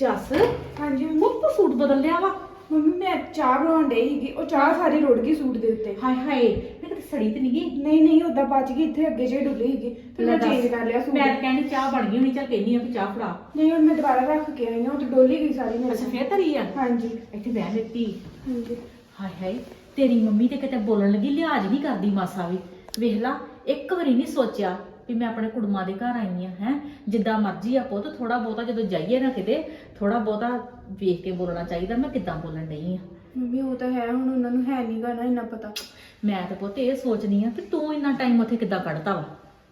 ਜੱਸ ਹਾਂਜੀ ਮੰਮੀ ਮੁੱਕ ਸੂਟ ਬਦਲ ਲਿਆ ਵਾ। ਮੰਮੀ ਮੈਂ ਚਾਹ ਬਣਾਉਣ ਡਈ ਸੀਗੀ ਉਹ ਚਾਹ ਸਾਰੀ ਰੁੜ ਗਈ ਸੂਟ ਦੇ ਉੱਤੇ। ਹਾਏ ਹਾਏ ਮੈਂ ਕਿਤੇ ਸੜੀ ਤੇ ਨਹੀਂ ਗਈ। ਨਹੀਂ ਨਹੀਂ ਉਦਾਂ ਬਚ ਗਈ ਇੱਥੇ ਅੱਗੇ ਜੇ ਡੁੱਲੀ ਸੀਗੀ। ਫਿਰ ਮੈਂ ਚੇਂਜ ਕਰ ਲਿਆ ਸੂਟ। ਮੈਂ ਤਾਂ ਕਹਿੰਦੀ ਚਾਹ ਬਣ ਗਈ ਹੋਣੀ ਚੱਲ ਕਹਿੰਦੀ ਆ ਵੀ ਚਾਹ ਫੜਾ। ਨਹੀਂ ਹੁਣ ਮੈਂ ਦੁਬਾਰਾ ਰੱਖ ਕੇ ਆਈ ਹਾਂ ਉਹ ਤਾਂ ਡੋਲੀ ਗਈ ਸਾਰੀ ਮੇਰੇ ਅੱਛਾ ਫੇਰ ਧਰੀ ਆ? ਹਾਂਜੀ। ਇੱਥੇ ਬਹਿ ਦਿੱਤੀ ਹਾਂਜੀ। ਹਾਏ ਹਾਏ ਤੇਰੀ ਮੰਮੀ ਤੇ ਕਿਤੇ ਬੋਲਣ ਲੱਗੀ ਲਿਹਾਜ਼ ਨਹੀਂ ਕਰਦੀ ਮਾਸਾ ਵੀ। ਵੇਖ ਲਾ ਇੱਕ ਵਾਰੀ ਨਹੀਂ ਸੋਚਿਆ ਵੀ ਮੈਂ ਆਪਣੇ ਕੁੜਮਾਂ ਦੇ ਘਰ ਆਈ ਆ ਹੈ। ਜਿੱਦਾਂ ਮਰਜ਼ੀ ਆ ਪੁੱਤ ਥੋੜਾ ਬਹੁਤਾ ਜਦੋਂ ਜਾਈਏ ਨਾ ਕਿਤੇ ਥੋੜਾ ਬਹੁਤਾ ਵੇਖ ਕੇ ਬੋਲਣਾ ਚਾਹੀਦਾ ਮੈਂ ਕਿੱਦਾਂ ਬੋਲਣ ਡਈ ਆ। ਮੰਮੀ ਉਹ ਤਾਂ ਹੈ ਹੁਣ ਉਹਨਾਂ ਨੂੰ ਹੈ ਨਹੀਂਗਾ ਨਾ ਇੰਨਾ ਪਤਾ। ਮੈਂ ਤਾਂ ਪੁੱਤ ਇਹ ਸੋਚਦੀ ਆ ਕਿ ਤੂੰ ਇੰਨਾ ਟਾਈਮ ਉੱਥੇ ਕਿੱਦਾਂ ਕੱਢਤਾ ਵਾ।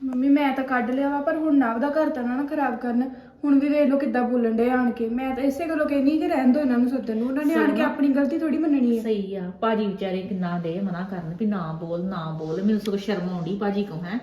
ਮੰਮੀ ਮੈਂ ਤਾਂ ਕੱਢ ਲਿਆ ਵਾ ਪਰ ਹੁਣ ਨਵ ਦਾ ਘਰ ਤਾਂ ਨਾ ਨਾ ਖਰਾਬ ਕਰਨ। ਹੁਣ ਵੀ ਵੇਖ ਲਓ ਕਿੱਦਾਂ ਬੋਲਣ ਦੇ ਆਣ ਕੇ। ਮੈਂ ਤਾਂ ਇਸੇ ਗੱਲੋਂ ਕਹਿੰਦੀ ਕਿ ਰਹਿਣ ਦੋ ਇਹਨਾਂ ਨੂੰ ਸੱਦਣ ਨੂੰ। ਉਹਨਾਂ ਨੇ ਆਣ ਕੇ ਆਪਣੀ ਗਲਤੀ ਥੋੜੀ ਮੰਨਣੀ ਹੈ ਸਹੀ ਆ ਭਾਜੀ ਵਿਚਾਰੇ ਕਿੰਨਾ ਦੇ ਮਨਾ ਕਰਨ ਵੀ ਨਾ ਬੋਲ ਨਾ ਬੋਲ। ਮੈਨੂੰ ਸਗੋਂ ਸ਼ਰਮ ਆਉਂਦੀ ਭਾਜੀ ਕੋ ਹੈ।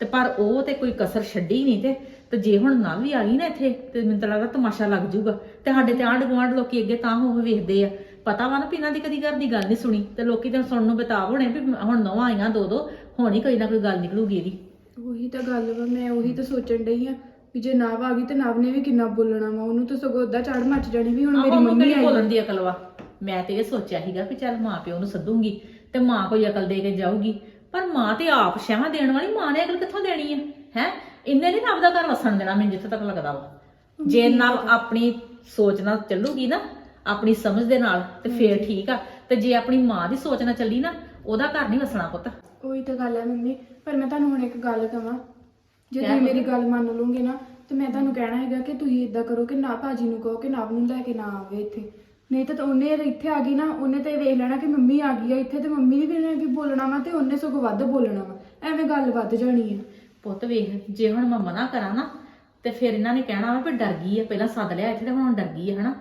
ਤੇ ਪਰ ਉਹ ਤੇ ਕੋਈ ਕਸਰ ਛੱਡੀ ਨਹੀਂ ਤੇ ਤੇ ਜੇ ਹੁਣ ਨਾ ਵੀ ਆ ਗਈ ਨਾ ਇੱਥੇ ਤੇ ਮੈਨੂੰ ਤਾਂ ਲੱਗਦਾ ਤਮਾਸ਼ਾ ਲੱਗ ਜਾਊਗਾ। ਤੇ ਸਾਡੇ ਤੇ ਆਂਢ ਗੁਆਂਢ ਲੋਕੀ ਅੱਗੇ ਤਾਂ ਹੋ ਵੇਖਦੇ ਆ। ਪਤਾ ਵਾ ਨਾ ਵੀ ਇਹਨਾਂ ਦੀ ਕਦੀ ਘਰ ਦੀ ਗੱਲ ਨਹੀਂ ਸੁਣੀ ਤੇ ਲੋਕੀ ਤਾਂ ਸੁਣਨ ਨੂੰ ਬਤਾਬ ਹੋਣੇ ਵੀ ਹੁਣ ਨਵਾਂ ਆਈਆਂ ਦੋ ਦੋ ਹੋਣੀ ਕੋਈ ਨਾ ਕੋਈ ਗੱਲ ਨਿਕਲੂਗੀ ਇਹਦੀ। ਉਹੀ ਤਾਂ ਗੱਲ ਵਾ ਮੈਂ ਉਹੀ ਤਾਂ ਸੋਚਣ ਡਈ ਆ ਵੀ ਜੇ ਨਵ ਆ ਗਈ ਤੇ ਨਵ ਨੇ ਵੀ ਕਿੰਨਾ ਬੋਲਣਾ ਵਾ ਉਹਨੂੰ ਤਾਂ ਸਗੋਂ ਓਦਾਂ ਚੜ ਮੱਚ ਜਾਣੀ ਵੀ ਹੁਣ ਮੇਰੀ ਆਹੋ, ਮੰਮੀ ਕਿਹੜੀ ਆਈ। ਬੋਲਣ ਦੀ ਅਕਲ ਵਾ? ਮੈਂ ਤੇ ਇਹ ਸੋਚਿਆ ਸੀਗਾ ਕਿ ਚੱਲ ਮਾਂ ਪਿਓ ਨੂੰ ਸੱਦੂਗੀ ਤੇ ਮਾਂ ਕੋਈ ਅਕਲ ਦੇ ਕੇ ਜਾਊਗੀ। ਪਰ ਮਾਂ ਤੇ ਆਪ ਸ਼ਾਹ ਦੇਣ ਵਾਲੀ ਮਾਂ ਨੇ ਅਕਲ ਕਿੱਥੋਂ ਦੇਣੀ ਹੈ ਹੈ? ਇੰਨੇ ਨਹੀਂ ਆਪਦਾ ਘਰ ਵਸਣ ਦੇਣਾ ਮੈਨੂੰ ਜਿੱਥੇ ਤੱਕ ਲੱਗਦਾ ਵਾ। ਜੇ। ਨਾ ਆਪਣੀ ਸੋਚ ਨਾਲ ਚੱਲੂਗੀ ਨਾ ਆਪਣੀ ਸਮਝ ਦੇ ਨਾਲ ਤੇ ਫੇਰ ਠੀਕ ਆ। ਤੇ ਜੇ ਆਪਣੀ ਮਾਂ ਦੀ ਸੋਚ ਨਾਲ ਚੱਲੀ ਨਾ ਉਹਦਾ ਘਰ ਨਹੀਂ ਵਸਣਾ ਪੁੱਤ। ਉਹੀ ਤਾਂ ਗੱਲ ਹੈ ਮੰਮੀ ਪਰ ਮੈਂ ਤੁਹਾਨੂੰ ਹੁਣ ਇੱਕ ਗੱਲ ਕਹਾਂ ਜੇ ਤੁਸੀਂ? ਮੇਰੀ ਗੱਲ ਮੰਨ ਲਓਗੇ ਨਾ ਤੇ ਮੈਂ ਤੁਹਾਨੂੰ ਕਹਿਣਾ ਹੈਗਾ ਕਿ ਤੁਸੀਂ ਇਦਾਂ ਕਰੋ ਕਿ ਨਾ ਭਾਜੀ ਨੂੰ ਕਹੋ ਕਿ ਨਵ ਨੂੰ ਲੈ ਕੇ ਨਾ ਆਵੇ ਇੱਥੇ। ਨਹੀਂ ਤਾਂ ਉਹਨੇ ਇੱਥੇ ਆ ਗਈ ਨਾ ਉਹਨੇ ਤੇ ਵੇਖ ਲੈਣਾ ਕਿ ਮੰਮੀ ਆ ਗਈ ਆ ਇੱਥੇ ਤੇ ਮੰਮੀ ਨੇ ਵੀ ਵੀ ਬੋਲਣਾ ਵਾ ਤੇ ਉਹਨੇ ਸਗੋਂ ਵੱਧ ਬੋਲਣਾ ਵਾ। ਐਵੇਂ ਗੱਲ ਵੱਧ ਜਾਣੀ ਹੈ ਪੁੱਤ ਵੇਖ ਜੇ ਹੁਣ ਮੈਂ ਮਨਾ ਕਰਾਂ ਨਾ ਤੇ ਫਿਰ ਇਹਨਾਂ ਨੇ ਕਹਿਣਾ ਵਾ ਵੀ ਡਰ ਗਈ ਆ ਪਹਿਲਾਂ ਸੱਦ ਲਿਆ ਇੱਥੇ ਤੇ ਹੁਣ ਡਰ ਗਈ ਆ ਹਨਾ?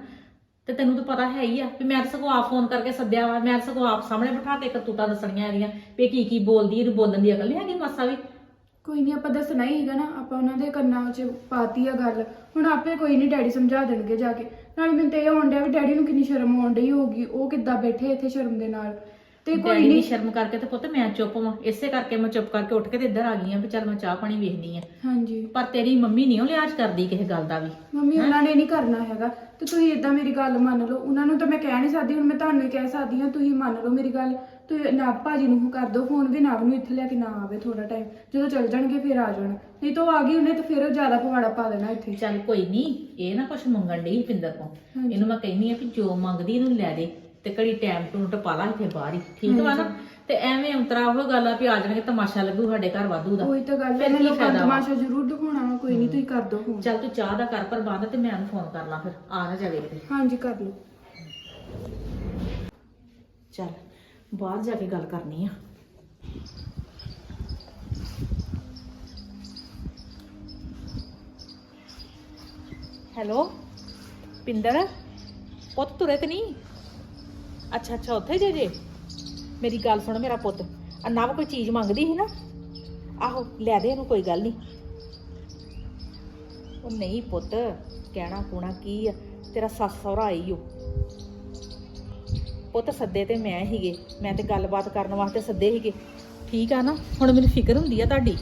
ਤੇ ਤੈਨੂੰ ਤਾਂ ਪਤਾ ਹੈ ਹੀ ਆ ਵੀ ਮੈਂ ਤਾਂ ਸਗੋਂ ਆਪ ਫੋਨ ਕਰਕੇ ਸੱਦਿਆ ਵਾ ਮੈਂ ਤਾਂ ਸਗੋਂ ਆਪ ਸਾਹਮਣੇ ਬਿਠਾ ਕੇ ਕਰਤੂਤਾਂ ਦੱਸਣੀਆਂ ਇਹਦੀਆਂ ਵੀ ਇਹ ਕੀ ਕੀ ਬੋਲਦੀ ਇਹਨੂੰ ਬੋਲਣ ਦੀ ਅਕਲ ਨਹੀਂ ਹੈਗੀ ਮਾਸਾ ਵੀ। ਕੋਈ ਨਹੀਂ ਆਪਾਂ ਦੱਸਣਾ ਹੀ ਹੈਗਾ ਨਾ ਆਪਾਂ ਉਹਨਾਂ ਦੇ ਕੰਨਾਂ 'ਚ ਪਾਤੀ ਆ ਗੱਲ। ਹੁਣ ਆਪੇ ਕੋਈ ਨਹੀਂ ਡੈਡੀ ਸਮਝਾ ਦੇਣਗੇ ਜਾ ਕੇ। ਨਾਲੇ ਮੈਨੂੰ ਤੇ ਇਹ ਹੋਣ ਡਿਆ ਵੀ ਡੈਡੀ ਨੂੰ ਕਿੰਨੀ ਸ਼ਰਮ ਆਉਣ ਡਈ ਹੋਊਗੀ, ਉਹ ਕਿੱਦਾਂ ਬੈਠੇ ਇੱਥੇ ਸ਼ਰਮ ਦੇ ਨਾਲ। ਤੇ ਕੋਈ ਨਹੀਂ। ਸ਼ਰਮ ਕਰਕੇ ਤੇ ਪੁੱਤ ਮੈਂ ਚੁੱਪ ਵਾਂ। ਇਸੇ ਕਰਕੇ ਮੈਂ ਚੁੱਪ ਕਰਕੇ ਉੱਠ ਕੇ ਤੇ ਇੱਧਰ ਆ ਗਈ ਆ ਵੀ ਚੱਲ ਮੈਂ ਚਾਹ ਪਾਣੀ ਵੇਖਦੀ ਆ। ਹਾਂਜੀ। ਪਰ ਤੇਰੀ ਮੰਮੀ ਨਹੀਂ ਉਹ ਲਿਆਜ ਕਰਦੀ ਕਿਸੇ ਗੱਲ ਦਾ ਵੀ। ਮੰਮੀ ਉਹਨਾਂ ਨੇ ਨਹੀਂ ਕਰਨਾ ਹੈਗਾ। ਤੇ ਤੁਸੀਂ ਇਦਾਂ ਮੇਰੀ ਗੱਲ ਮੰਨ ਲਓ। ਉਹਨਾਂ ਨੂੰ ਤਾਂ ਮੈਂ ਕਹਿ ਨਹੀਂ ਸਕਦੀ ਹੁਣ ਮੈਂ ਤੁਹਾਨੂੰ ਹੀ ਕਹਿ ਸਕਦੀ ਹਾਂ ਤੁਸੀਂ ਮੰਨ ਲਓ ਮੇਰੀ ਗੱਲ। ਤੁਸੀਂ ਨਾ ਭਾਜੀ ਨੂੰ ਕਰ ਦਿਓ ਫੋਨ ਵੀ ਨਾਵ ਨੂੰ ਇੱਥੇ ਲੈ ਕੇ ਨਾ ਆਵੇ ਥੋੜਾ ਟਾਈਮ। ਜਦੋਂ ਚੱਲ ਜਾਣਗੇ ਫਿਰ ਆ ਜਾਣ। ਨਹੀਂ ਤਾਂ ਉਹ ਆ ਗਈ ਉਹਨੇ ਤਾਂ ਫਿਰ ਜ਼ਿਆਦਾ ਪਵਾੜਾ ਪਾ ਦੇਣਾ ਇੱਥੇ। ਚੱਲ ਕੋਈ ਨਹੀਂ ਇਹ ਨਾ ਕੁਛ ਮੰਗਣ ਡਈ ਪਿੰਦਰ ਤੋਂ ਹਾਂਜੀ। ਇਹਨੂੰ ਮੈਂ ਕਹਿੰਨੀ ਆ ਕਿ ਜੋ ਮੰਗਦੀ ਇਹਨੂੰ ਲੈ ਦੇ। ਤੇ ਘੜੀ ਟਾਈਮ ਟੂ ਟਪਾ ਲਾ ਇੱਥੇ ਬਾਹਰ ਹੀ ਠੀਕ ਵਾ ਨਾ? ਤੇ ਐਵੇਂ ਅੰਤਰਾ ਉਹ ਗੱਲ ਆ ਵੀ ਆ ਜਾਣਗੇ ਤਮਾਸ਼ਾ ਲੱਗੂ ਸਾਡੇ ਘਰ ਵਾਧੂ ਦਾ। ਉਹੀ ਤਾਂ ਗੱਲ ਫਿਰ ਹੈ ਕੀ ਲੋਕਾਂ ਫਾਇਦਾ ਵਾ? ਤਮਾਸ਼ਾ ਜ਼ਰੂਰ ਦਿਖਾਉਣਾ ਵਾ ਕੋਈ ਨਹੀਂ ਤੁਸੀਂ ਕਰ ਦਿਓ ਚੱਲ ਤੂੰ ਚਾਹ ਦਾ ਕਰ ਪ੍ਰਬੰਧ ਤੇ ਮੈਂ ਉਹਨੂੰ ਫੋਨ ਕਰ ਲਾਂ ਫਿਰ ਆ ਨਾ ਜਾਵੇ ਕਿਤੇ। ਹਾਂਜੀ ਕਰ ਲਓ। ਚੱਲ ਬਾਹਰ ਜਾ ਕੇ ਗੱਲ ਕਰਨੀ ਆ। ਹੈਲੋ? ਪਿੰਦਰ? ਪੁੱਤ ਤੁਰੇ ਤੇ ਨਹੀਂ? ਅੱਛਾ ਅੱਛਾ, ਉੱਥੇ ਜੇ ਜੇ। ਮੇਰੀ ਗੱਲ ਸੁਣ ਮੇਰਾ ਪੁੱਤ। ਆ ਨਵ ਕੋਈ ਚੀਜ਼ ਮੰਗਦੀ ਸੀ ਨਾ? ਆਹੋ, ਲੈ ਦੇ ਇਹਨੂੰ, ਕੋਈ ਗੱਲ ਨਹੀਂ ਉਹ ਨਹੀਂ ਪੁੱਤ, ਕਹਿਣਾ ਕੁਣਾ ਕੀ ਆ? ਤੇਰਾ ਸੱਸ ਸਹੁਰਾ ਆਈ ਓ। ਪੁੱਤ ਸੱਦੇ ਤੇ ਮੈਂ ਹੀਗੇ ਮੈਂ ਤੇ ਗੱਲਬਾਤ ਕਰਨ ਵਾਸਤੇ ਸੱਦੇ ਹੀਗੇ ਠੀਕ ਆ ਨਾ? ਹੁਣ ਮੈਨੂੰ ਫਿਕਰ ਹੁੰਦੀ ਆ ਤੁਹਾਡੀ।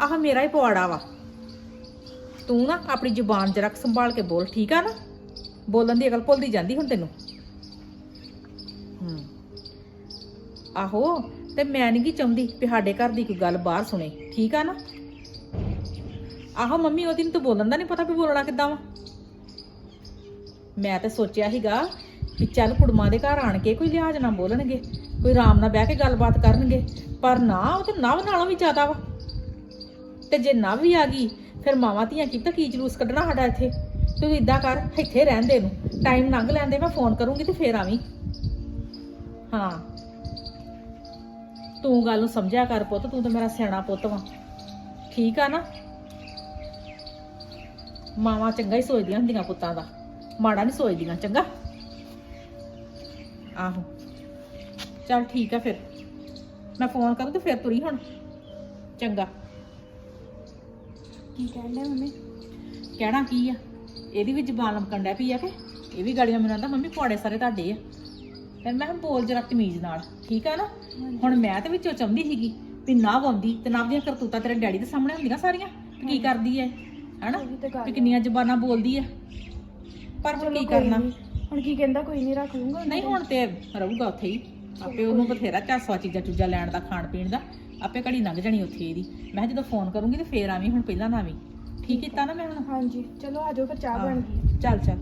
ਆਹ ਮੇਰਾ ਹੀ ਪਵਾੜਾ ਵਾ। ਤੂੰ ਨਾ ਆਪਣੀ ਜ਼ੁਬਾਨ ਜਰਾ ਸੰਭਾਲ ਕੇ ਬੋਲ, ਠੀਕ ਆ ਨਾ? ਬੋਲਣ ਦੀ ਅਕਲ ਭੁੱਲਦੀ ਜਾਂਦੀ ਹੁਣ ਤੈਨੂੰ। ਹੂੰ। ਆਹੋ ਤੇ ਮੈਂ ਨਹੀਂ ਕੀ ਚਾਹੁੰਦੀ ਵੀ ਸਾਡੇ ਘਰ ਦੀ ਕੋਈ ਗੱਲ ਬਾਹਰ ਸੁਣੇ ਠੀਕ ਆ ਨਾ? ਆਹੋ ਮੰਮੀ ਉਹਦੀ ਨੂੰ ਤਾਂ ਬੋਲਣ ਦਾ ਨਹੀਂ ਪਤਾ ਵੀ ਬੋਲਣਾ ਕਿੱਦਾਂ ਵਾ। ਮੈਂ ਤਾਂ ਸੋਚਿਆ ਸੀਗਾ ਵੀ ਚੱਲ ਕੁੜਮਾਂ ਦੇ ਘਰ ਆਣ ਕੇ ਕੋਈ ਲਿਹਾਜ਼ ਨਾ ਬੋਲਣਗੇ ਕੋਈ ਆਰਾਮ ਨਾਲ ਬਹਿ ਕੇ ਗੱਲਬਾਤ ਕਰਨਗੇ ਪਰ ਨਾ ਉਹ ਤਾਂ ਨਵ ਨਾਲੋਂ ਵੀ ਜ਼ਿਆਦਾ ਵਾ। ਤੇ ਜੇ ਨਵ ਵੀ ਆ ਗਈ ਫਿਰ ਮਾਵਾਂ ਧੀਆਂ ਕੀ ਤਾਂ ਕੀ ਜਲੂਸ ਕੱਢਣਾ ਸਾਡਾ ਇੱਥੇ? ਤੂੰ ਇਦਾਂ ਕਰ ਇੱਥੇ ਰਹਿਣ ਦੇ ਨੂੰ ਟਾਈਮ ਲੰਘ ਲੈਂਦੇ ਮੈਂ ਫੋਨ ਕਰੂੰਗੀ ਤੇ ਫੇਰ ਆਵੀਂ। ਹਾਂ। ਤੂੰ ਗੱਲ ਨੂੰ ਸਮਝਿਆ ਕਰ ਪੁੱਤ ਤੂੰ ਤਾਂ ਮੇਰਾ ਸਿਆਣਾ ਪੁੱਤ ਵਾ। ਠੀਕ ਆ ਨਾ? ਮਾਵਾਂ ਚੰਗਾ ਹੀ ਸੋਚਦੀਆਂ ਹੁੰਦੀਆਂ ਪੁੱਤਾਂ ਦਾ। ਮਾੜਾ ਨਹੀਂ ਸੋਚਦੀਆਂ ਚੰਗਾ? ਆਹੋ। ਚੱਲ ਠੀਕ ਆ ਫਿਰ। ਮੈਂ ਫੋਨ ਕਰੂੰ ਤੇ ਫਿਰ ਤੁਰੀ ਹੁਣ। ਚੰਗਾ। ਕੀ ਕਹਿੰਦੇ ਮੰਮੀ? ਕਹਿਣਾ ਕੀ ਆ? ਇਹਦੀ ਵੀ ਜ਼ਬਾਨ ਲਮਕਣ ਡੈ ਪਈ ਆ ਕਿ? ਇਹ ਵੀ ਗਾੜੀਆਂ ਮੈਨੂੰ ਆਂਦਾ ਮੰਮੀ ਪੌੜੇ ਸਾਰੇ ਤੁਹਾਡੇ ਆ। ਫਿਰ ਮੈਂ ਕਿਹਾ ਬੋਲ ਜਰਾ ਤਮੀਜ਼ ਨਾਲ ਠੀਕ ਆ ਨਾ? ਹੁਣ ਮੈਂ ਤੇ ਵਿੱਚੋਂ ਚਾਹੁੰਦੀ ਸੀਗੀ ਵੀ ਨਾ ਆਉਂਦੀ ਤੇ ਨਾ ਦੀਆਂ ਕਰਤੂਤਾਂ ਤੇਰੇ ਡੈਡੀ ਦੇ ਸਾਹਮਣੇ ਹੁੰਦੀਆਂ ਸਾਰੀਆਂ ਤੇ ਕੀ ਕਰਦੀ ਐ ਹੈਨਾ? ਉਹੀ ਤਾਂ ਗੱਲ ਵੀ। ਕਿੰਨੀਆਂ ਜ਼ਬਾਨਾਂ ਬੋਲਦੀ ਆ ਪਰ ਹੁਣ ਚਲੋ ਕੀ ਕੋਈ ਕਰਨਾ? ਨੀ। ਹੁਣ ਕੀ ਕਹਿੰਦਾ ਕੋਈ ਨਹੀਂ ਰੱਖ ਲੂੰਗਾ ਨਹੀਂ ਹੁਣ ਤੇ ਰਹੂਗਾ ਉੱਥੇ ਹੀ। ਆਪੇ ਉਹਨੂੰ ਬਥੇਰਾ ਝਾਸਵਾ ਚੀਜ਼ਾਂ ਚੂਜ਼ਾਂ ਲੈਣ ਦਾ ਖਾਣ ਪੀਣ ਦਾ ਆਪੇ ਘੜੀ ਲੰਘ ਜਾਣੀ ਉੱਥੇ ਇਹਦੀ। ਮੈਂ ਕਿਹਾ ਜਦੋਂ ਫੋਨ ਕਰੂੰਗੀ ਤੇ ਫੇਰ ਆਵੀਂ ਹੁਣ ਪਹਿਲਾਂ ਨਾ ਆਵੀਂ। ਠੀਕ ਕੀਤਾ ਨਾ ਮੈਂ ਹੁਣ ਹਾਂਜੀ ਚਲੋ ਆ ਜਾਓ ਫਿਰ ਚਾਹ ਹਾਂ। ਬਣ ਗਈ ਚੱਲ ਚੱਲ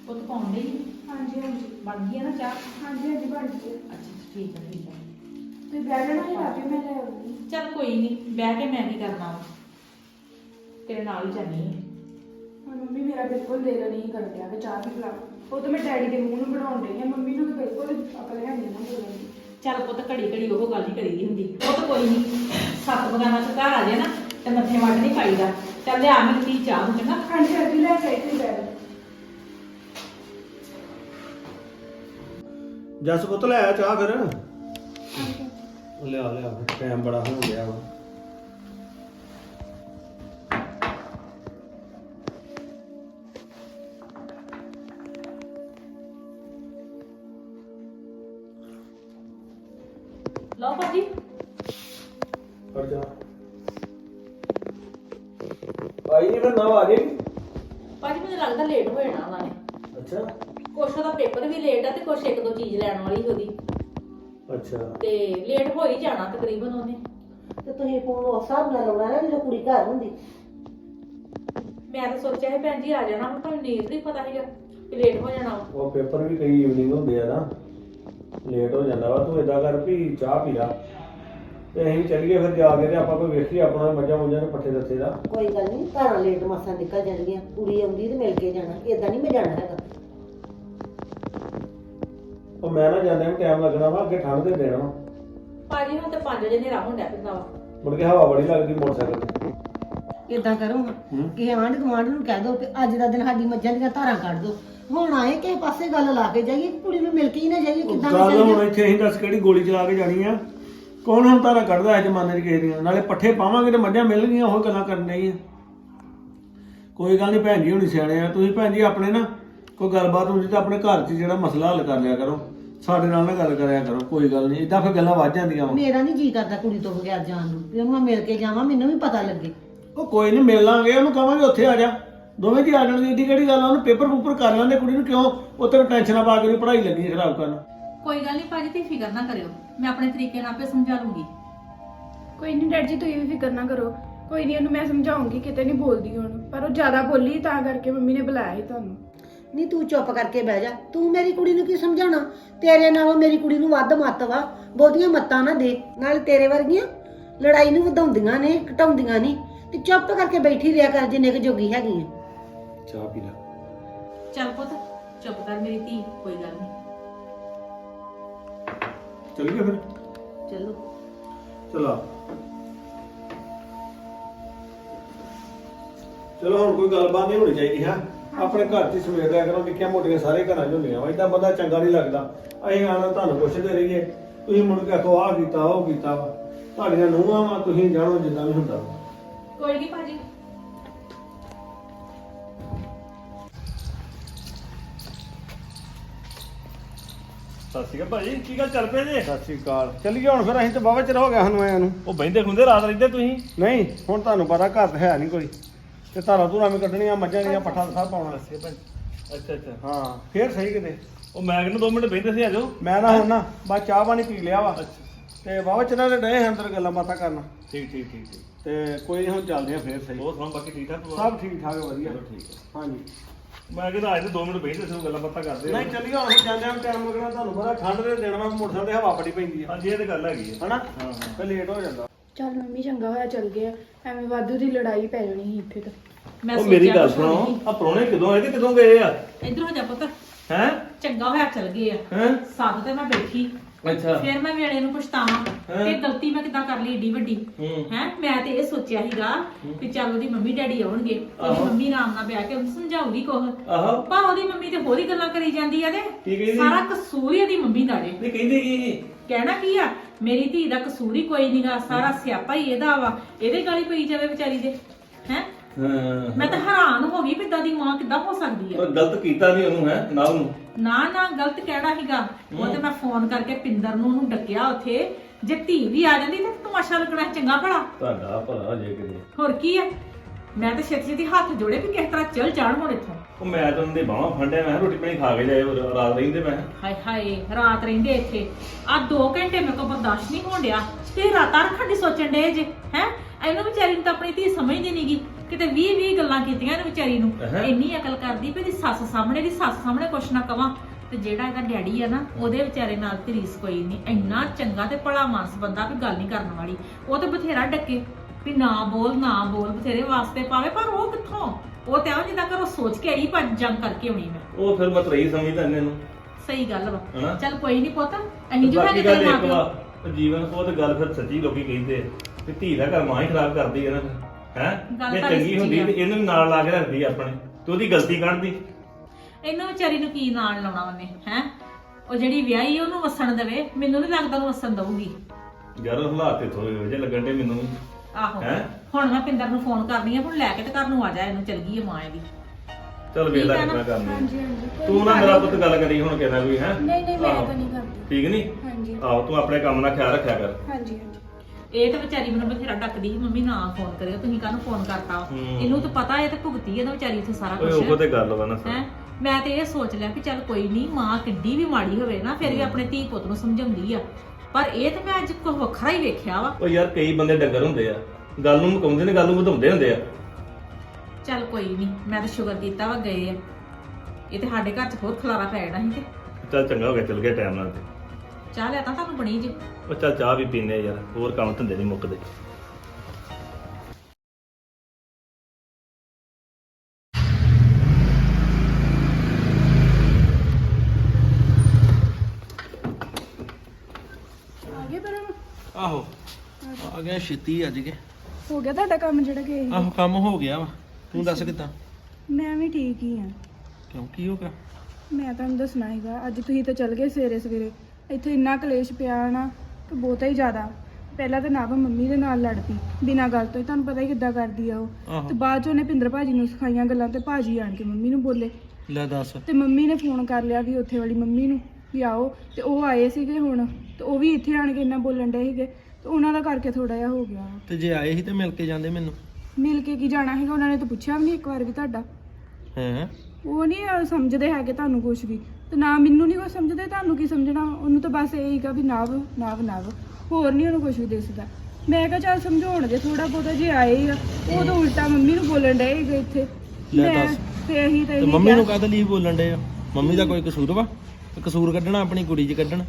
ਉਹ ਤਾਂ ਪਾਉਂਦੇ ਹੀ ਹਾਂਜੀ ਹਾਂਜੀ ਬਣ ਗਈ ਆ ਨਾ ਚਾਹ ਹਾਂਜੀ ਹਾਂਜੀ ਬਣ ਗਈ ਹੈ। ਅੱਛਾ ਠੀਕ ਹੈ ਠੀਕ ਹੈ ਤੇ ਬਹਿ ਜਾਣਾ ਹੀ ਆ ਕੇ ਮੈਂ ਲੈ ਆਉਂਗੀ ਚੱਲ ਕੋਈ ਨਹੀਂ ਬਹਿ ਕੇ ਮੈਂ ਕੀ ਕਰਨਾ ਵਾ ਤੇਰੇ ਨਾਲ ਹੀ ਜਾਨੀ ਹੈ ਹੁਣ ਮੰਮੀ ਮੇਰਾ ਬਿਲਕੁਲ ਦਿਲ ਨਹੀਂ ਕਰ ਰਿਹਾ ਕਿ ਚਾਹ ਵੀ ਪਿਲਾ ਉਹ ਤਾਂ ਮੈਂ ਡੈਡੀ ਦੇ ਮੂੰਹ ਨੂੰ ਬਣਾਉਣ ਡਈ ਆ ਮੰਮੀ ਨੂੰ ਤਾਂ ਬਿਲਕੁਲ ਅਕਲ ਹੈ ਨਹੀਂ ਨਾ ਬੋਲਣ ਦੀ ਚੱਲ ਪੁੱਤ ਘੜੀ ਘੜੀ ਉਹ ਗੱਲ ਹੀ ਕਰੀਦੀ ਹੁੰਦੀ। ਉਹ ਤਾਂ ਕੋਈ ਨਹੀਂ ਸੱਤ ਬਗਾਨਾ ਚ ਘਰ ਆ ਜਾਏ ਨਾ ਤੇ ਮੱਥੇ ਵੱਟ ਨਹੀਂ ਪਾਈਦਾ। ਚੱਲ ਲਿਆ ਮੈਨੂੰ ਤੀ ਚਾਹ ਨੂੰ ਚੰਗਾ। ਹਾਂਜੀ ਹਾਂਜੀ ਲੈ ਕੇ ਇੱਥੇ ਬੈਠ ਜਸ ਪੁੱਤ ਲੈ ਆ ਚਾਹ ਫਿਰ। ਲਿਆ ਲਿਆ ਟਾਈਮ ਬੜਾ ਹੋ ਗਿਆ ਵਾ। ਲਓ ਭਾਜੀ। ਫੜ ਜਾ। ਆਈ ਨਹੀਂ ਫਿਰ ਨਾ ਆ ਗਈ ਭਾਜੀ ਮੈਨੂੰ ਲੱਗਦਾ ਲੇਟ ਹੋ ਜਾਣਾ ਉਹਨਾਂ ਨੇ ਅੱਛਾ। ਕੁਛ ਉਹਦਾ ਪੇਪਰ ਵੀ ਲੇਟ ਆ ਤੇ ਕੁਛ ਇੱਕ ਦੋ ਚੀਜ਼ ਲੈਣ ਵਾਲੀ ਉਹਦੀ ਅੱਛਾ। ਤੇ ਲੇਟ ਹੋ ਹੀ ਜਾਣਾ ਤਕਰੀਬਨ ਉਹਨੇ। ਤੇ ਤੁਸੀਂ ਫੋਨ ਉਸ ਹਿਸਾਬ ਨਾਲ ਲਾਉਣਾ ਨਾ ਜਦੋਂ ਕੁੜੀ ਘਰ ਹੁੰਦੀ। ਮੈਂ ਤਾਂ ਸੋਚਿਆ ਸੀ ਭੈਣ ਜੀ ਆ ਜਾਣਾ ਹੁਣ ਤੁਹਾਨੂੰ ਨੀਂਦ ਨਹੀਂ ਪਤਾ ਹੈਗਾ ਕਿ ਲੇਟ ਹੋ ਜਾਣਾ। ਉਹ ਪੇਪਰ ਵੀ ਕਈ ਈਵਨਿੰਗ ਹੁੰਦੇ ਆ ਨਾ। ਲੇਟ ਹੋ ਜਾਂਦਾ ਵਾ ਤੂੰ ਏਦਾਂ ਕਰ ਵੀ ਚਾਹ ਪੀ ਲਾ। ਤੇ ਅਸੀਂ ਚੱਲੀਏ ਫਿਰ ਜਾ ਕੇ ਤੇ ਆਪਾਂ ਕੋਈ ਵੇਖੀਏ ਆਪਣਾ ਮੱਝਾਂ ਮੁੱਝਾਂ ਨੂੰ ਪੱਠੇ ਦੱਸੇ ਦਾ। ਕੋਈ ਗੱਲ ਨਹੀਂ ਘਰਾਂ ਲੇਟ ਮਾਸਾਂ ਨਿਕਲ ਜਾਣਗੀਆਂ ਕੁੜੀ ਆਉਂਦੀ ਤੇ ਮਿਲ ਕੇ ਜਾਣਾ ਏਦਾਂ ਨਹੀਂ ਮੈਂ ਜਾਣਾ ਹੈਗਾ। ਉਹ ਮੈਂ ਨਾ ਜਾਂਦੇ ਨੂੰ ਟਾਈਮ ਲੱਗਣਾ ਵਾ ਅੱਗੇ ਠੰਡ ਦੇ ਦੇਣਾ ਵਾ। ਭਾਜੀ ਹੁਣ ਤੇ 5 ਵਜੇ ਹਨੇਰਾ ਹੋਣ ਡਿਆ ਪੈਂਦਾ ਵਾ। ਮੁੜ ਕੇ ਹਵਾ ਬੜੀ ਲੱਗਦੀ ਮੋਟਰਸਾਈਕਲ ਤੇ। ਏਦਾਂ ਕਰੋ ਹੂੰ। ਕਿ ਆਂਢ ਗੁਆਂਢ ਨੂੰ ਕਹਿ ਦੋ ਕਿ ਅੱਜ ਦਾ ਦਿਨ ਸਾਡੀ ਮੱਝਾਂ ਦੀਆਂ ਧਾਰਾਂ ਕੱਢ ਦੋ। ਹੁਣ ਆਏ ਕਿਸੇ ਪਾਸੇ ਗੱਲ ਲਾ ਕੇ ਜਾਈਏ ਕੁੜੀ ਨੂੰ ਮਿਲ ਕੇ ਹੀ ਨਾ ਜਾਈਏ ਕਿੱਦਾਂ ਗੱਲ ਹੁਣ ਇੱਥੇ ਅਸੀਂ ਦੱਸ ਕਿਹੜੀ ਗੋਲੀ ਚਲਾ ਕੇ ਜਾਣੀ ਆ? ਕੌਣ ਹੁਣ ਤਾਰਾ ਕੱਢਦਾ ਹੈ ਜਮਾਨੇ 'ਚ ਕਿਸੇ ਦੀਆਂ? ਨਾਲੇ ਪੱਠੇ ਪਾਵਾਂਗੇ ਤੇ ਮੱਝਾਂ ਮਿਲਣਗੀਆਂ ਉਹ ਗੱਲਾਂ ਕਰਨ ਨਹੀਂ ਆ। ਕੋਈ ਗੱਲ ਨਹੀਂ ਭੈਣ ਜੀ ਹੁਣੀ ਸਿਆਣੇ ਆ। ਤੁਸੀਂ ਭੈਣ ਜੀ ਆਪਣੇ ਨਾ ਕੋਈ ਗੱਲਬਾਤ ਹੁੰਦੀ ਤਾਂ ਆਪਣੇ ਘਰ 'ਚ ਜਿਹੜਾ ਮਸਲਾ ਹੱਲ ਕਰ ਲਿਆ ਕਰੋ। ਸਾਡੇ ਨਾਲ ਨਾ ਗੱਲ ਕਰਿਆ ਕਰੋ ਕੋਈ ਗੱਲ ਨਹੀਂ। ਇਦਾਂ ਫਿਰ ਗੱਲਾਂ ਵੱਧ ਜਾਂਦੀਆਂ ਵਾ। ਮੇਰਾ ਨਹੀਂ ਜੀ ਕਰਦਾ ਕੁੜੀ ਤੋਂ ਬਗੈਰ ਜਾਣ ਨੂੰ। ਵੀ ਉਹਨੂੰ ਮੈਂ ਮਿਲ ਕੇ ਜਾਵਾਂ ਮੈਨੂੰ ਵੀ ਪਤਾ ਲੱਗੇ। ਉਹ ਕੋਈ ਨਹੀਂ ਮਿਲ ਲਾਂਗੇ ਉਹਨੂੰ ਕਹਾਂਗੇ ਉੱਥੇ ਆ ਜਾ। ਦੋਵੇਂ ਜੀ ਆ ਜਾਣਗੇ ਏਡੀ ਕਿਹੜੀ ਗੱਲ ਆ? ਉਹਨੂੰ ਪੇਪਰ ਪੂਪਰ ਕਰ ਲੈਂਦੇ ਕੁੜੀ ਨੂੰ ਕਿਉਂ? ਉੱਥੇ ਟੈਨਸ਼ਨਾਂ ਪਾ ਕੇ ਉਹਦੀ ਪੜ੍ਹਾਈ ਲੱਗੀ ਹੈ ਖਰਾਬ ਕਰਨ। ਕੋਈ ਗੱਲ ਨਹੀਂ ਭਾਜੀ ਤੁਸੀਂ ਫਿਕਰ ਨਾ ਕਰਿਓ। ਮੈਂ ਆਪਣੇ ਤਰੀਕੇ ਨਾਲ ਆਪੇ ਸਮਝਾ ਲੂੰਗੀ। ਕੋਈ ਨਹੀਂ ਡੈਡ ਜੀ ਤੁਸੀਂ ਵੀ ਫਿਕਰ ਨਾ ਕਰੋ। ਕੋਈ ਨਹੀਂ ਉਹਨੂੰ ਮੈਂ ਸਮਝਾਉਂਗੀ ਕਿਤੇ ਨਹੀਂ ਬੋਲਦੀ ਹੁਣ। ਪਰ ਉਹ ਜ਼ਿਆਦਾ ਬੋਲੀ ਤਾਂ ਕਰਕੇ ਮੰਮੀ ਨੇ ਬੁਲਾਇਆ ਸੀ ਤੁਹਾਨੂੰ। ਨਹੀਂ ਤੂੰ ਚੁੱਪ ਕਰਕੇ ਬਹਿ ਜਾ। ਤੂੰ ਮੇਰੀ ਕੁੜੀ ਨੂੰ ਕੀ ਸਮਝਾਉਣਾ? ਤੇਰੇ ਨਾਲੋਂ ਮੇਰੀ ਕੁੜੀ ਨੂੰ ਵੱਧ ਮੱਤ ਵਾ। ਬਹੁਤੀਆਂ ਮੱਤਾਂ ਨਾ ਦੇ। ਨਾਲ ਤੇਰੇ ਵਰਗੀਆਂ ਲੜਾਈ ਨੂੰ ਵਧਾਉਂਦੀਆਂ ਨੇ ਘਟਾਉਂਦੀਆਂ ਨਹੀਂ ਤੇ ਚੁੱਪ ਕਰਕੇ ਬੈਠੀ ਰਿਆ ਕਰ ਜਿੰਨੇ ਕੁ ਜੋਗੀ ਹੈਗੀ ਆ ਚਾਹ ਪੀ ਲੈ। ਚੱਲ ਪੁੱਤ ਚੁੱਪ ਕਰ ਮੇਰੀ ਧੀ ਕੋਈ ਗੱਲ ਨਹੀਂ। ਚੱਲੀਏ ਫਿਰ? ਚਲੋ। ਚਲੋ ਚਲੋ ਹੁਣ ਕੋਈ ਗੱਲਬਾਤ ਨਹੀਂ ਹੋਣੀ ਚਾਹੀਦੀ ਹੈ? ਆਪਣੇ ਘਰ 'ਚ ਹੀ ਰਿਆ ਕਰੋ ਨਿੱਕੀਆਂ ਮੋਟੀਆਂ ਸਾਰੇ ਘਰਾਂ 'ਚ ਹੁੰਦੀਆਂ ਵਾ। ਇਦਾਂ ਬੰਦਾ ਚੰਗਾ ਨਹੀਂ ਲੱਗਦਾ। ਅਸੀਂ ਆਣਾ ਤੁਹਾਨੂੰ ਪੁੱਛਦੇ ਰਹੀਏ ਤੁਸੀਂ ਮੁੜ ਕੇ ਆਖੋ ਆਹ ਕੀਤਾ ਉਹ ਕੀਤਾ ਵਾ। ਤੁਹਾਡੀਆਂ ਨੂੰਹਾਂ ਵਾ ਤੁਸੀਂ ਜਾਣੋ ਜਿੱਦਾਂ ਵੀ ਹੁੰਦਾ। ਕੋਈ ਨਹੀਂ ਭਾਜੀ ਸਤਿ ਸ਼੍ਰੀ ਅਕਾਲ ਭਾਜੀ ਕੀ ਗੱਲ ਚੱਲ ਪਏ ਜੇ? ਸਤਿ ਸ਼੍ਰੀ ਅਕਾਲ। ਚੱਲੀਏ ਹੁਣ ਫਿਰ ਅਸੀਂ ਤਾਂ ਬਾਬਾ ਚਿਰ ਹੋ ਗਿਆ ਸਾਨੂੰ ਆਇਆਂ ਨੂੰ। ਉਹ ਬੈਂਦੇ ਖੁੰਦੇ ਰਾਤ ਰਹਿੰਦੇ ਤੁਸੀਂ? ਨਹੀਂ ਹੁਣ ਤੁਹਾਨੂੰ ਪਤਾ ਘਰ ਤਾਂ ਹੈ ਨਹੀਂ ਕੋਈ। ਤੇ ਧਾਰਾ ਧੂਰਾ ਵੀ ਕੱਢਣੀਆਂ ਮੱਝਾਂ ਦੀਆਂ ਪੱਠਾ ਸਭ ਪਾਉਣਾ ਅੱਛਾ ਅੱਛਾ। ਹਾਂ ਫੇਰ ਸਹੀ ਕਿਤੇ। ਉਹ ਮੈਂ ਕਿਹਾ 2 ਮਿੰਟ ਬੈਂਦੇ ਸੀ ਆਜੋ ਮੈਂ ਨਾ ਹੁਣ ਨਾ ਬਸ ਚਾਹ ਪਾਣੀ ਪੀ ਲਿਆ ਵਾ। ਤੇ ਬਾਬਾ ਚਿਰਾਂ ਦੇ ਡਏ ਹਾਂ ਅੰਦਰ ਗੱਲਾਂ ਬਾਤਾਂ ਕਰਨ। ਠੀਕ ਠੀਕ ਠੀਕ ਤੇ ਕੋਈ ਹੁਣ ਚੱਲਦੇ ਆ ਫੇਰ ਸਹੀ। ਹੋਰ ਸੁਣਾਓ ਬਾਕੀ ਠੀਕ ਠਾਕ ਸਭ ਠੀਕ ਠਾਕ ਵਧੀਆ। ਠੀਕ ਹਾਂਜੀ। ਮੈਂ ਕਿਹਾ ਅੱਜ 2 ਮਿੰਟ ਬੈਠੇ ਸੀ ਗੱਲਾਂ ਬਾਤਾਂ ਕਰਦੇ ਨਹੀਂ ਚੱਲੀਏ ਹੁਣ ਜਾਂਦੇ ਹਾਂ ਟਾਈਮ ਲੱਗਣਾ ਤੁਹਾਨੂੰ ਪਤਾ ਠੰਡ ਦੇ ਦਿਨ ਵਾ ਮੋਟਰਸਾਈਕਲ ਤੇ ਹਵਾ ਬੜੀ ਪੈਂਦੀ ਆ। ਹਾਂਜੀ ਇਹ ਤੇ ਗੱਲ ਹੈਗੀ ਹੈ ਹਨਾ? ਹਾਂ ਹਾਂ। ਲੇਟ ਹੋ ਜਾਂਦਾ। ਚੱਲ ਮੰਮੀ ਚੰਗਾ ਹੋਇਆ ਚੱਲ ਗਏ। ਐਵੇਂ ਵਾਧੂ ਦੀ ਲੜਾਈ ਪੈ ਜਾਣੀ ਸੀ ਇੱਥੇ ਤਾਂ। ਮੈਂ ਉਹ ਮੇਰੀ ਗੱਲ ਸੁਣੋ। ਆ ਪ੍ਰਾਹੁਣੇ ਕਿਦੋਂ ਆਏ ਤੇ ਕਿਦੋਂ ਗਏ ਆ? ਇੱਧਰ ਹੋ ਜਾ ਪੁੱਤ। ਹੈ? ਚੰਗਾ ਹੋਇਆ ਚੱਲ ਗਏ ਆ। ਹੈ? ਸਾਥ ਤੇ ਮੈਂ ਬੈਠੀ। ਅੱਛਾ। ਫਿਰ ਮੈਂ ਵੇਲੇ ਨੂੰ ਪਛਤਾਵਾਂ ਹੈਂ? ਕਿ ਗਲਤੀ ਮੈਂ ਕਿੱਦਾਂ ਕਰ ਲਈ ਏਡੀ ਵੱਡੀ? ਹੂੰ। ਹੈ? ਮੈਂ ਤੇ ਇਹ ਸੋਚਿਆ ਸੀਗਾ ਕਿ ਚੱਲ ਉਹਦੀ ਮੰਮੀ ਡੈਡੀ ਆਉਣਗੇ। ਉਹਦੀ ਆਹੋ। ਮੰਮੀ ਆਰਾਮ ਨਾਲ ਬਹਿ ਕੇ ਉਹਨੂੰ ਸਮਝਾਉਗੀ ਕੁਛ। ਆਹੋ। ਪਰ ਉਹਦੀ ਮੰਮੀ ਤੇ ਹੋਰ ਹੀ ਗੱਲਾਂ ਕਰੀ ਜਾਂਦੀ ਆ ਤੇ ਕੀ ਕਹਿੰਦੀ? ਸਾਰਾ ਕਸੂਰ ਹੀ ਉਹਦੀ ਮੰਮੀ ਦਾ ਜੇ। ਨਹੀਂ ਕਹਿੰਦੇ ਕੀ ਕਹਿਣਾ ਕੀ ਆ? ਮੇਰੀ ਧੀ ਦਾ ਕਸੂਰ ਹੀ ਕੋਈ ਨਹੀਂਗਾ ਸਾਰਾ ਸਿਆਪਾ ਹੀ ਇਹਦਾ ਵਾ। ਇਹਦੇ ਗਾਲੀ ਪਈ ਜਾਵੇ ਵਿਚਾਰੀ ਦੇ। ਹੈ? ਹਾਂ ਮੈਂ ਤਾਂ ਹੈਰਾਨ ਹੋ ਗਈ ਏਦਾਂ ਦੀ ਮਾਂ ਕਿੱਦਾਂ ਹੋ ਸਕਦੀ ਆ ਉਹ ਗਲਤ ਕੀਤਾ ਨਹੀਂ ਉਹਨੂੰ ਹੈ ਨਾ। ਉਹਨੂੰ ਨਾ ਨਾ ਗਲਤ ਕਹਿਣਾ ਸੀਗਾ? ਉਹ ਤੇ ਮੈਂ ਫੋਨ ਕਰਕੇ ਪਿੰਦਰ ਨੂੰ ਉਹਨੂੰ ਡੱਕਿਆ ਉੱਥੇ। ਜੇ ਧੀ ਵੀ ਆ ਜਾਂਦੀ ਤਾਂ ਤਮਾਸ਼ਾ ਲੱਗਣਾ ਚੰਗਾ ਭਲਾ। ਤੁਹਾਡਾ ਭਲਾ ਜੇ ਕਿਤੇ। ਹੋਰ ਕੀ ਹੈ? ਮੈਂ ਤਾਂ ਛੇਤੀ ਛੇਤੀ ਹੱਥ ਜੋੜੇ ਵੀ ਕਿਸ ਤਰ੍ਹਾਂ ਚੱਲ ਜਾਣ ਹੁਣ ਇੱਥੋਂ। ਉਹ ਮੈਂ ਤਾਂ ਉਹਦੇ ਬਾਹਾਂ ਫੰਡਿਆ ਮੈਂ ਕਿਹਾ ਰੋਟੀ ਪਾਣੀ ਖਾ ਕੇ ਜਾਏ ਉਹ ਰਾਤ ਰਹਿੰਦੇ ਮੈਂ। ਹਾਏ ਹਾਏ ਰਾਤ ਰਹਿੰਦੇ ਇੱਥੇ। ਆ 2 ਘੰਟੇ ਮੇਰੇ ਕੋਲ ਬਰਦਾਸ਼ਤ ਨਹੀਂ ਹੋਣ ਡਿਆ। ਤੇ ਰਾਤਾਂ ਰੱਖਣ ਦੀ ਸੋਚਣ ਡੇ ਜੇ ਹੈ? ਇਹਨੂੰ ਵਿਚਾਰੀ ਨੂੰ ਤਾਂ ਆਪਣੀ ਧੀ ਸਮਝਦੀ ਨਹੀਂਗੀ ਕਿਤੇ 20 20 ਗੱਲਾਂ ਕੀਤੀਆਂ ਇਹਨੂੰ ਵਿਚਾਰੀ ਨੂੰ। ਅਹੰ। ਇੰਨੀ ਅਕਲ ਕਰਦੀ ਵੀ ਇਹਦੀ ਸੱਸ ਸਾਹਮਣੇ ਦੀ ਸੱਸ ਸਾਹਮਣੇ ਕੁਛ ਨਾ ਕਵਾਂ। ਤੇ ਜਿਹੜਾ ਇਹਦਾ ਡੈਡੀ ਆ ਨਾ ਉਹਦੇ ਵਿਚਾਰੇ ਨਾਲ ਤੇ ਰੀਸ ਕੋਈ ਨਹੀਂ ਇੰਨਾ ਚੰਗਾ ਤੇ ਭਲਾ ਮਾਨਸ ਬੰਦਾ ਵੀ ਗੱਲ ਨਹੀਂ ਕਰਨ ਵਾਲੀ। ਉਹ ਤੇ ਬਥੇਰਾ ਡੱਕੇ ਵੀ ਨਾ ਬੋਲ ਨਾ ਬੋਲ ਬਥੇਰੇ ਵਾਸਤੇ ਪਾਵੇ ਪਰ ਉਹ ਕਿੱਥੋਂ? ਉਹ ਤੇ ਆਉਂ ਜਿੱਦਾਂ ਕਰੋ ਸੋਚ ਕੇ ਆਈ ਪਰ ਜੰਗ ਕਰਕੇ ਆਉਣੀ ਮੈਂ। ਉਹ ਫਿਰ ਮਤਰਈ ਸਮਝਦਾ ਇਹਨੇ। ਨੂੰ ਸਹੀ ਗੱਲ ਵਾ। ਹਨਾ? ਚੱਲ ਕੋਈ ਨਹੀਂ ਪੁੱਤ ਅਸੀਂ ਜੋ ਬਾਕੀ ਹੈਗੇ ਗੱਲ ਤੇਰੇ ਮਾਂ ਇੱਕ ਵਾ ਉਹ ਜੀਵਨ ਉਹ ਤੇ ਗੱਲ ਫਿਰ ਸੱਚੀ ਲੋਕੀ ਕਹਿੰਦੇ ਆ। ਕਿ ਧੀ ਦਾ ਘਰ ਮਾਂ ਹੀ ਖਰਾਬ ਕਰਦੀ ਹੈ ਨਾ। ਹੈ? ਗੱਲ ਤਾਂ ਚੰਗੀ ਸੱਚੀ ਹੁੰਦੀ ਆ। ਤੇ ਇਹਨੂੰ ਵੀ ਨਾਲ ਲਾ ਕੇ ਰੱਖਦੀ ਆਪਣੇ। ਤੇ ਉਹਦੀ ਗਲਤੀ ਕੱਢਦੀ। ਇਹਨੂੰ ਵਿਚਾਰੀ ਨੂੰ ਕੀ ਨਾਲ ਲਾਉਣਾ ਉਹਨੇ ਹੈ? ਉਹ ਜਿਹੜੀ ਵਿਆਹੀ ਉਹਨੂੰ ਵਸਣ ਦੇਵੇ। ਮੈਨੂੰ ਨਹੀਂ ਲੱਗਦਾ ਉਹਨੂੰ ਵਸਣ ਦਊਗੀ। ਯਾਰ ਉਹ ਹਾਲਾਤ ਤੇ ਥੋੜੇ ਜਿਹੇ ਲੱਗਣ ਦੇ ਮੈਨੂੰ। ਆਹੋ। ਹੈਂ? ਹੁਣ ਮੈਂ ਪਿੰਦਰ ਨੂੰ ਫੋਨ ਕਰਨੀ ਆ ਹੁਣ ਲੈ ਕੇ ਤੇ ਘਰ ਨੂੰ ਆ ਜਾ ਇਹਨੂੰ ਚਲ ਗਈ ਹੈ ਮਾਂ ਇਹਦੀ ਚੱਲ ਵੇਖ ਲੈ ਠੀਕ ਆ ਨਾ? ਕਿੰਨਾ ਕਰਨੀ ਹਾਂਜੀ ਹਾਂਜੀ ਕੋਈ ਤੂੰ ਨਾ ਗੱਲ ਮੇਰਾ। ਪੁੱਤ ਗੱਲ ਕਰੀ ਹੁਣ ਕਿਹਨਾਂ ਕੋਈ ਹੈ? ਨਹੀਂ ਨਹੀਂ ਮੈਂ ਤਾਂ ਨਹੀਂ ਕਰਦੀ। ਠੀਕ ਨਹੀਂ ਹਾਂਜੀ। ਆਹੋ ਤੂੰ ਆਪਣੇ ਕੰਮ ਦਾ ਖਿਆਲ ਰੱਖਿਆ ਕਰ। ਹਾਂਜੀ ਹਾਂਜੀ। ਇਹ ਤਾਂ ਵਿਚਾਰੀ ਮੈਨੂੰ ਬਥੇਰਾ ਡੱਕਦੀ ਸੀ ਮੰਮੀ ਨਾ ਫੋਨ ਕਰਿਓ ਤੁਸੀਂ ਕਾਹਨੂੰ ਫੋਨ ਕਰਤਾ ਹੂੰ। ਇਹਨੂੰ ਤਾਂ ਪਤਾ ਇਹ ਤਾਂ ਭੁਗਤੀ ਹੈ ਨਾ ਵਿਚਾਰੀ ਇੱਥੇ ਸਾਰਾ ਓਏ ਉਹ ਕੁਝ ਤੇ ਗੱਲ ਵਾ ਨਾ ਹੈ? ਮੈਂ ਤੇ ਇਹ ਸੋਚ ਲਿਆ ਕਿ ਚੱਲ ਕੋਈ ਨਹੀਂ ਮਾਂ ਕਿੱਡੀ ਵੀ ਮਾੜੀ ਹੋਵੇ ਨਾ ਫਿਰ ਵੀ ਆਪਣੇ ਧੀ ਪੁੱਤ ਨੂੰ ਸਮਝਾਉਂਦੀ ਆ। ਪਰ ਇਹ ਤਾਂ ਮੈਂ ਅੱਜ ਕੁਝ ਵੱਖਰਾ ਹੀ ਵੇਖਿਆ ਵਾ। ਉਹ ਯਾਰ ਕਈ ਬੰਦੇ ਡੰਗਰ ਹੁੰਦੇ ਆ। ਗੱਲ ਨੂੰ ਮੁਕਾਉਂਦੇ ਨੇ ਗੱਲ ਨੂੰ ਵਧਾਉਂਦੇ ਹੁੰਦੇ ਆ। ਚੱਲ ਕੋਈ ਨਹੀਂ ਮੈਂ ਤਾਂ ਸ਼ੁਕਰ ਕੀਤਾ ਵਾ ਗਏ ਆ। ਇਹ ਤੇ ਸਾਡੇ ਘਰ 'ਚ ਹੋਰ ਖਲਾਰਾ ਪੈ ਜਾਣਾ ਸੀ ਤੇ। ਚੱਲ ਚੰਗਾ ਹੋ ਗਿਆ ਚਲ ਗਿਆ ਟਾਈਮ ਨਾਲ ਤੇ। ਚਾਹ ਲਿਆ ਤਾਂ ਤੁਹਾਨੂੰ ਬਣੀ ਜੇ। ਉਹ ਚੱਲ ਚਾਹ ਵੀ ਪੀਨੇ ਯਾਰ ਹੋਰ ਕੰਮ ਧੰਦੇ ਨਹੀਂ ਮੁੱਕਦੇ। ਆ ਗਏ ਪਰ ਆਹੋ ਆ ਗਿਆ ਛੇਤੀ ਅੱਜ ਕੇ। ਹੋ ਗਿਆ ਤੁਹਾਡਾ ਕੰਮ ਜਿਹੜਾ ਕਿ ਆਹੋ ਕੰਮ ਹੋ ਗਿਆ ਵਾ। ਤੂੰ ਦੱਸ ਕਿੱਦਾਂ? ਮੈਂ ਵੀ ਠੀਕ ਹੀ ਆ ਕਿਉਂ ਕੀ ਹੋ ਗਿਆ? ਮੈਂ ਤੁਹਾਨੂੰ ਦੱਸਣਾ ਹੈਗਾ ਅੱਜ ਤੁਸੀਂ ਤਾਂ ਚੱਲ ਗਏ ਸਵੇਰੇ ਸਵੇਰੇ ਇੱਥੇ ਇੰਨਾ ਕਲੇਸ਼ ਪਿਆ ਨਾ ਕਿ ਬਹੁਤਾ ਹੀ ਜ਼ਿਆਦਾ। ਪਹਿਲਾਂ ਤਾਂ ਨਾਵ ਮੰਮੀ ਦੇ ਨਾਲ ਲੜ ਪਈ ਬਿਨਾਂ ਗੱਲ ਤੋਂ ਹੀ। ਤੁਹਾਨੂੰ ਪਤਾ ਹੀ ਕਿੱਦਾਂ ਕਰਦੀ ਆ ਉਹ। ਆਹੋ। ਤੇ ਬਾਅਦ ਚ ਉਹਨੇ ਪਿੰਦਰ ਭਾਜੀ ਨੂੰ ਸਿਖਾਈਆਂ ਗੱਲਾਂ ਤੇ ਭਾਜੀ ਆਣ ਕੇ ਮੰਮੀ ਨੂੰ ਬੋਲੇ। ਲੈ ਦੱਸ। ਤੇ ਮੰਮੀ ਨੇ ਫੋਨ ਕਰ ਲਿਆ ਵੀ ਉੱਥੇ ਵਾਲੀ ਮੰਮੀ ਨੂੰ ਵੀ ਆਓ। ਤੇ ਉਹ ਆਏ ਸੀਗੇ ਹੁਣ। ਤੇ ਉਹ ਵੀ ਇੱਥੇ ਆਣ ਕੇ ਇੰਨਾ ਬੋਲਣ ਡਏ ਸੀਗੇ। ਤੇ ਉਹਨਾਂ ਦਾ ਕਰਕੇ ਥੋੜਾ ਜਿਹਾ ਹੋ ਗਿਆ। ਤੇ ਜੇ ਆਏ ਸੀ ਤੇ ਮਿਲ ਕੇ ਜਾਂਦੇ ਮੈਨੂੰ। ਮਿਲ ਕੇ ਕੀ ਜਾਣਾ ਹੈਗਾ ਉਹਨਾਂ ਨੇ ਤਾਂ ਪੁੱਛਿਆ ਵੀ ਨਹੀਂ ਇੱਕ ਵਾਰ ਵੀ ਤੁਹਾਡਾ। ਹੈ? ਉਹ ਨਹੀਂ ਸਮਝਦੇ ਹੈਗੇ ਤੁਹਾਨੂੰ ਕੁਝ ਵੀ। ਤੇ ਨਾ ਮੈਨੂੰ ਨਹੀਂ ਕੁਛ ਸਮਝਦੇ ਤੁਹਾਨੂੰ ਕੀ ਸਮਝਣਾ? ਉਹਨੂੰ ਤਾਂ ਬਸ ਇਹ ਹੀਗਾ ਵੀ ਨਾਵ ਨਾਵ ਨਾਵ। ਹੋਰ ਨਹੀਂ ਉਹਨੂੰ ਕੁਝ ਵੀ ਦਿਸਦਾ ਮੈਂ ਕਿਹਾ ਚੱਲ ਸਮਝਾਉਣ ਦੇ ਥੋੜਾ ਬਹੁਤਾ ਜੇ ਆਏ ਆ ਉਹ ਤਾਂ ਉਲਟਾ ਮੰਮੀ ਨੂੰ ਬੋਲਣ ਡਏ ਸੀਗੇ ਇੱਥੇ। ਲੈ ਮੈਂ ਦੱਸ। ਤੇ ਇਹੀ ਤਾਂ ਤੇ ਇਹੀ ਮੰਮੀ ਨੂੰ ਕਿਹਾ। ਕਾਹਦੇ ਲਈ ਬੋਲਣ ਡੇ ਆ? ਮੰਮੀ ਦਾ ਕੋਈ ਕਸੂਰ ਵਾ? ਤੇ ਕਸੂਰ ਕੱਢਣਾ ਆਪਣੀ ਕੁੜੀ 'ਚ ਕੱਢਣ।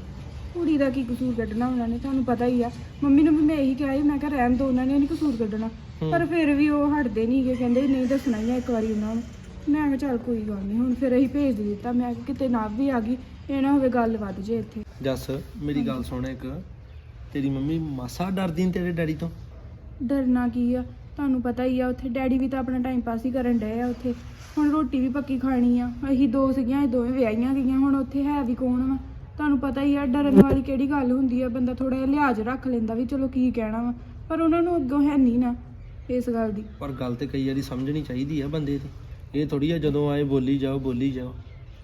ਕੁੜੀ ਦਾ ਕੀ ਕਸੂਰ ਕੱਢਣਾ ਉਹਨਾਂ ਨੇ? ਤੁਹਾਨੂੰ ਪਤਾ ਹੀ ਆ। ਮੰਮੀ ਨੂੰ ਵੀ ਮੈਂ ਇਹੀ ਕਿਹਾ ਸੀ ਮੈਂ ਕਿਹਾ ਰਹਿਣ ਦੋ ਉਹਨਾਂ ਨੇ ਨਹੀਂ ਕਸੂਰ ਕੱਢਣਾ। ਪਰ ਫਿਰ ਵੀ ਉਹ ਹਟਦੇ ਨਹੀਂ ਗੇ ਕਹਿੰਦੇ ਨਹੀਂ ਦੱਸਣਾ ਹੀ ਆ ਇੱਕ ਵਾਰੀ ਉਹਨਾਂ ਨੂੰ। ਮੈਂ ਕਿਹਾ ਚੱਲ ਕੋਈ ਗੱਲ ਨਹੀਂ ਹੁਣ ਫਿਰ ਅਸੀਂ ਭੇਜ ਦਿੱਤਾ ਮੈਂ ਕਿਹਾ ਕਿਤੇ ਨਾ ਵੀ ਆ ਗਈ ਇਹ ਨਾ ਹੋਵੇ ਗੱਲ ਵੱਧ ਜੇ ਇੱਥੇ। ਜੱਸ ਮੇਰੀ ਗੱਲ ਸੁਣ ਇੱਕ ਤੇਰੀ ਮੰਮੀ ਮਾਸਾ ਡਰਦੀ ਨੀ ਤੇਰੇ ਡੈਡੀ ਤੋਂ? ਡਰਨਾ ਕੀ ਆ? ਤੁਹਾਨੂੰ ਪਤਾ ਹੀ ਆ ਉੱਥੇ ਡੈਡੀ ਵੀ ਤਾਂ ਆਪਣਾ ਟਾਈਮ ਪਾਸ ਹੀ ਕਰਨ ਡਏ ਆ ਉੱਥੇ। ਹੁਣ ਰੋਟੀ ਵੀ ਪੱਕੀ ਖਾਣੀ ਆ ਅਸੀਂ ਦੋ ਸੀਗੀਆਂ ਇਹ ਦੋਵੇਂ ਵਿਆਹੀਆਂ ਗਈਆਂ ਹੁਣ ਉੱਥੇ ਹੈ ਵੀ ਕੌਣ ਵਾ? ਤੁਹਾਨੂੰ ਪਤਾ ਹੀ ਆ ਡਰਨ ਵਾਲੀ ਕਿਹੜੀ ਗੱਲ ਹੁੰਦੀ ਆ ਬੰਦਾ ਥੋੜਾ ਜਿਹਾ ਲਿਹਾਜ਼ ਰੱਖ ਲੈਂਦਾ ਵੀ ਚਲੋ ਕੀ ਕਹਿਣਾ ਵਾ ਪਰ ਉਹਨਾਂ ਨੂੰ ਅੱਗੋਂ ਹੈ ਨਹੀਂ ਨਾ ਇਸ ਗੱਲ ਦੀ। ਪਰ ਗੱਲ ਤੇ ਕਈ ਵਾਰੀ ਸਮਝਣੀ ਚਾਹੀਦੀ ਆ ਬੰਦੇ ਦੀ। ਇਹ ਥੋੜੀ ਆ ਜਦੋਂ ਆਏ ਬੋਲੀ ਜਾਓ ਬੋਲੀ ਜਾਓ।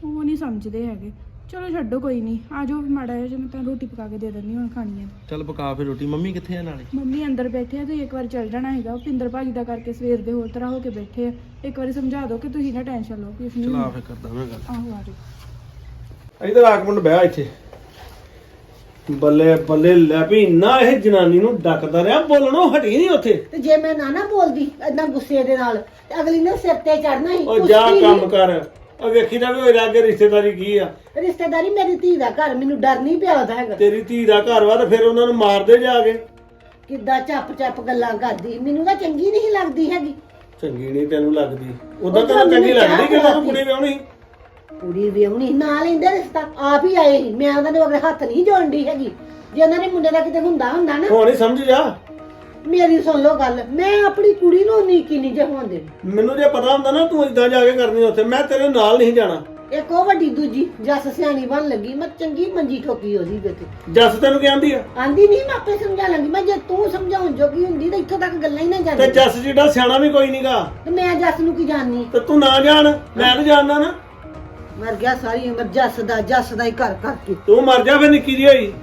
ਉਹ ਨਹੀਂ ਸਮਝਦੇ ਹੈਗੇ। ਚਲੋ ਛੱਡੋ ਕੋਈ ਨਹੀਂ ਆ ਜਾਓ ਮਾੜਾ ਜਿਹਾ ਜੇ ਮੈਂ ਤੁਹਾਨੂੰ ਰੋਟੀ ਪਕਾ ਕੇ ਦੇ ਦਿੰਦੀ ਹੁਣ ਖਾਣੀ ਆ। ਚੱਲ ਪਕਾ ਫਿਰ ਰੋਟੀ। ਮੰਮੀ ਕਿੱਥੇ ਆ ਨਾਲੇ? ਮੰਮੀ ਅੰਦਰ ਬੈਠੇ ਆ ਤੁਸੀਂ ਇੱਕ ਵਾਰ ਚੱਲ ਜਾਣਾ ਹੈਗਾ। ਉਹ ਪਿੰਦਰ ਭਾਜੀ ਦਾ ਕਰਕੇ ਸਵੇਰ ਦੇ ਹੋਰ ਤਰ੍ਹਾਂ ਹੋ ਕੇ ਬੈਠੇ ਆ। ਇੱਕ ਵਾਰੀ ਸਮਝਾ ਦਿਓ ਕਿ ਤੁਸੀਂ ਨਾ ਟੈਨਸ਼ਨ ਲਓ ਕੁਛ ਨਹੀਂ ਚਲਾ ਫਿਰ ਕਰਦਾ ਮੈਂ ਗੱਲ। ਆਹੋ ਆ ਜਾਓ। ਇਧਰ ਆ ਕੇ ਮੁੰਡ ਬਹਿ ਇੱਥੇ। ਬੱਲੇ ਬੱਲੇ ਲੈ ਵੀ ਇੰਨਾ ਇਹ ਜਨਾਨੀ ਨੂੰ ਡੱਕਦਾ ਰਿਹਾ ਬੋਲਣੋਂ ਹਟੀ ਨਹੀਂ ਉੱਥੇ। ਤੇ ਜੇ ਮੈਂ ਨਾ ਨਾ ਬੋਲਦੀ ਏਦਾਂ ਗੁੱਸੇ ਦੇ ਨਾਲ ਤੇ ਅਗਲੀ ਨੇ ਸਿਰ ਤੇ ਚੜਨਾ ਸੀ ਉਹ ਜਾ ਕੰਮ। ਕਰ। ਉਹ ਵੇਖੀ ਦਾ ਵੀ ਹੋਏ ਲਾਗੇ ਰਿਸ਼ਤੇਦਾਰੀ ਕੀ ਆ। ਰਿਸ਼ਤੇਦਾਰੀ ਮੇਰੀ ਧੀ ਦਾ ਘਰ ਮੈਨੂੰ ਡਰ ਨਹੀਂ ਪਿਆ ਉਹਦਾ ਹੈਗਾ। ਤੇਰੀ ਧੀ ਦਾ ਘਰ ਵਾ ਤੇ ਫਿਰ ਉਹਨਾਂ ਨੂੰ ਮਾਰਦੇ ਜਾ ਕੇ। ਕਿੱਦਾਂ ਚੱਪ ਚੱਪ ਗੱਲਾਂ ਕਰਦੀ। ਮੈਨੂੰ ਤਾਂ ਚੰਗੀ ਨਹੀਂ ਲੱਗਦੀ ਹੈਗੀ। ਚੰਗੀ ਨਹੀਂ ਤੈਨੂੰ ਲੱਗਦੀ। ਉਦਾਂ ਉਹ ਤਾਂ ਚੰਗੀ ਮੈਨੂੰ ਲੱਗਦੀ ਕਿ ਕਿਹਾ ਤੂੰ ਕੁੜੀ ਵਿਆਹਣੀ। ਕੁੜੀ ਵਿਆਹਣੀ। ਨਾ ਲੈਂਦੇ ਰਿਸ਼ਤਾ ਆਪ ਹੀ ਆਏ ਸੀ। ਮੈਂ ਉਹਨਾਂ ਦੇ ਅਗਰ ਹੱਥ ਨਹੀਂ ਜੋੜਦੀ ਹੈਗੀ। ਜੇ ਉਹਨਾਂ ਦੇ ਮੁੰਡੇ ਦਾ ਕਿਤੇ ਹੁੰਦਾ ਹੁੰਦਾ ਨਾ। ਹੁਣ ਹੀ ਸਮਝ ਜਾ ਮੇਰੀ ਸੁਣ ਲਓ ਗੱਲ। ਮੈਂ ਆਪਣੀ ਕੁੜੀ ਨੂੰ ਨੀਕੀ ਨਹੀਂ ਜੇ ਹੋਣ ਦੇਣੀ ਮੈਨੂੰ ਜੇ ਪਤਾ ਹੁੰਦਾ ਨਾ ਤੂੰ ਇਦਾਂ ਜਾ ਕੇ ਕਰਨੀ ਉੱਥੇ ਮੈਂ ਤੇਰੇ ਨਾਲ ਨਹੀਂ ਜਾਣਾ। ਇੱਕ ਉਹ ਵੱਡੀ ਦੂਜੀ ਜੱਸ ਸਿਆਣੀ ਬਣ ਲੱਗੀ। ਮੈਂ ਚੰਗੀ ਮੰਜੀ ਠੋਕੀ ਉਹਦੀ ਵਿੱਚ। ਜੱਸ ਤੈਨੂੰ ਕਹਿੰਦੀ ਆ? ਆਂਦੀ ਨਹੀਂ ਮੈਂ ਆਪੇ ਸਮਝਾ ਲਾਂਗੀ। ਮੈਂ ਜੇ ਤੂੰ ਸਮਝਾਉਣ ਜੋਗੀ ਹੁੰਦੀ ਤਾਂ ਇੱਥੋਂ ਤੱਕ ਗੱਲਾਂ ਹੀ ਨਾ ਤੇ ਜਾਂਦੀਆਂ ਜੱਸ ਜਿਹੜਾ ਸਿਆਣਾ ਵੀ ਕੋਈ ਨਹੀਂਗਾ ਤੇ ਮੈਂ ਜੱਸ ਨੂੰ ਕੀ ਜਾਣਨੀ? ਤੇ ਤੂੰ ਨਾ ਜਾਣ। ਮੈਂ ਤਾਂ ਜਾਣਦਾ ਨਾ। ਮਰ ਗਿਆ ਸਾਰੀ ਉਮਰ ਜੱਸਦਾ ਦਾ, ਜੱਸ ਹੀ ਘਰ ਕਰਕੇ ਤੂੰ ਮਰ ਜਾ ਫਿਰ ਨਿੱਕੀ ਜਿਹੀ ਹੋਈ।